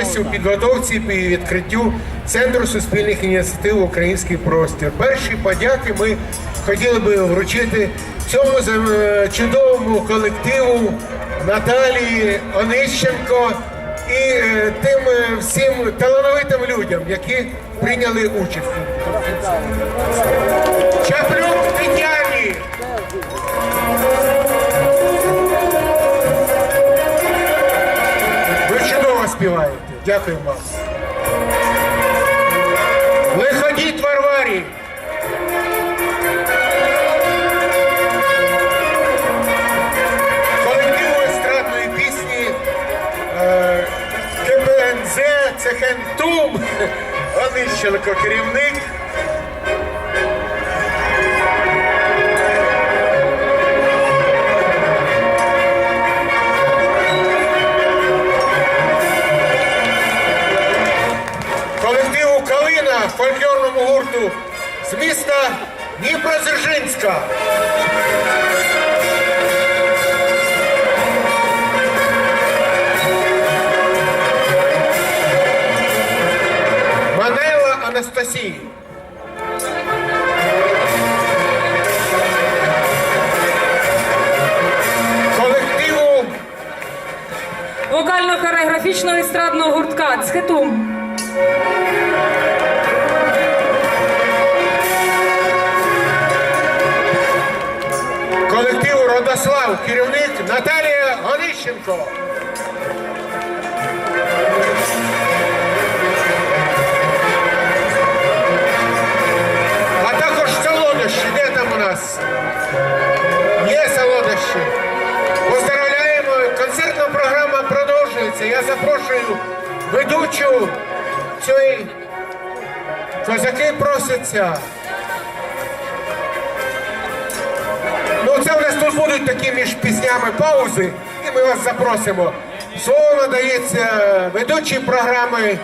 участь у підготовці і відкриттю Центру суспільних ініціатив Український простір. Перші подяки ми хотіли би вручити цьому е, чудовому колективу Наталії Онищенко і е, тим е, всім талановитим людям, які прийняли участь. Чаплюк Дякую вам. Виходіть Варварі. Колективу естрадної пісні е, КПНЗ Цехентум. Онищенко керівник. Колективу Калина фольклорному гурту з міста Дніпродзержинська. Манела Анастасії. Колективу Вокально-хореографічного естрадного гуртка Цхетум. Колективу Родослав, керівник Наталія Онищенко. А також солодощі. Де там у нас? Є солодощі. Поздравляємо. Концертна програма продовжується. Я запрошую ведучу цієї козаки просяться. Ну, це у нас тут будуть такі між піснями паузи, і ми вас запросимо. Слово надається ведучій програми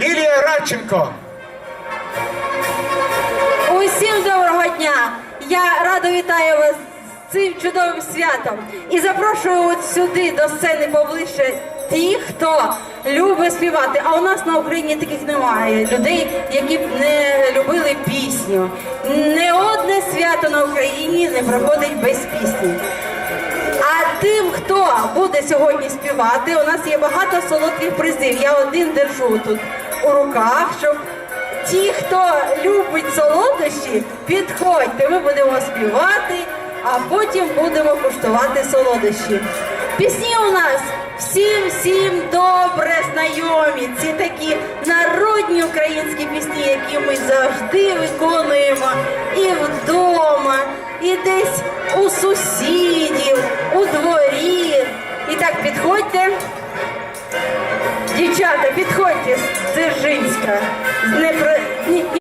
Лілія Радченко. Усім доброго дня! Я радо вітаю вас з цим чудовим святом і запрошую от сюди до сцени поближче ті, хто любить співати. А у нас на Україні таких немає людей, які б не любили пісню. Не одне свято на Україні не проходить без пісні. А тим, хто буде сьогодні співати, у нас є багато солодких призів. Я один держу тут у руках, щоб ті, хто любить солодощі, підходьте, ми будемо співати, а потім будемо куштувати солодощі. Пісні у нас всім всім добре знайомі. Ці такі народні українські пісні, які ми завжди виконуємо і вдома, і десь у сусідів, у дворі. І так підходьте. Дівчата, підходьте з Дзержинська. З Днепро... ні-